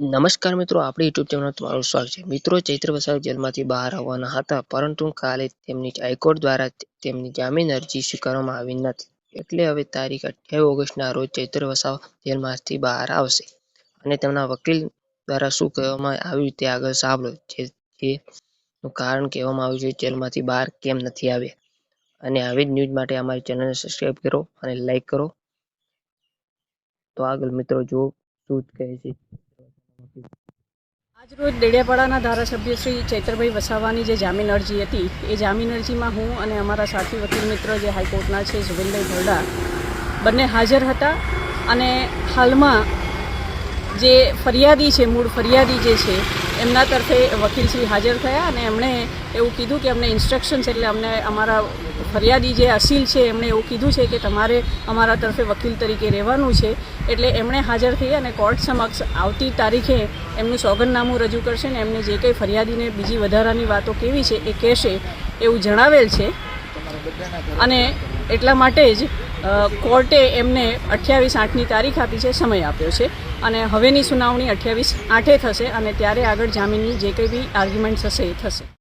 નમસ્કાર મિત્રો, આપણી યુટ્યુબ ચેનલ તમારું સ્વાગત છે. મિત્રો, ચૈત્ર વસાવ જેલમાંથી બહાર આવવાના હતા, પરંતુ કાલે તેમની હાઈકોર્ટ દ્વારા તેમની જામીન અરજી સ્વીકારવામાં આવી નથી. એટલે હવે તારીખ અઠ્યાવીસ ઓગસ્ટના રોજ ચૈત્ર વસાવ જેલમાંથી બહાર આવશે. અને તેમના વકીલ દ્વારા શું કહેવામાં આવ્યું તે આગળ સાંભળો. જેનું કારણ કહેવામાં આવ્યું છે, જેલમાંથી બહાર કેમ નથી આવ્યા. અને આવી જ ન્યૂઝ માટે અમારી ચેનલને સબસ્ક્રાઈબ કરો અને લાઈક કરો. તો આગળ મિત્રો, જો શું કહે છે. આજરોજ ડેડિયાપાડાના ધારાસભ્ય શ્રી ચૈત્રભાઈ વસાવાની જે જામીન અરજી હતી, એ જામીન અરજીમાં હું અને અમારા સાથી વકીલ મિત્ર જે હાઈકોર્ટના છે જુબેનભાઈ ભરડા બંને હાજર હતા અને હાલમાં જે ફરિયાદી છે, મૂળ ફરિયાદી જે છે એમના તરફે વકીલશ્રી હાજર થયા અને એમણે એવું કીધું કે અમને ઇન્સ્ટ્રક્શન્સ એટલે અમને અમારા ફરિયાદી જે અસીલ છે, એમણે એવું કીધું છે કે તમારે અમારા તરફે વકીલ તરીકે રહેવાનું છે. એટલે એમણે હાજર થઈ અને કોર્ટ સમક્ષ આવતી તારીખે એમનું સોગંદનામું રજૂ કરશે ને એમને જે કંઈ ફરિયાદીને બીજી વધારાની વાતો કેવી છે એ કહેશે એવું જણાવેલ છે. અને એટલા માટે જ કોર્ટે એમને અઠ્યાવીસ આઠની તારીખ આપી છે, સમય આપ્યો છે અને હવેની સુનાવણી અઠ્યાવીસ આઠે થશે અને ત્યારે આગળ જામીનની જે કંઈ બી આર્ગ્યુમેન્ટ્સ હશે એ થશે.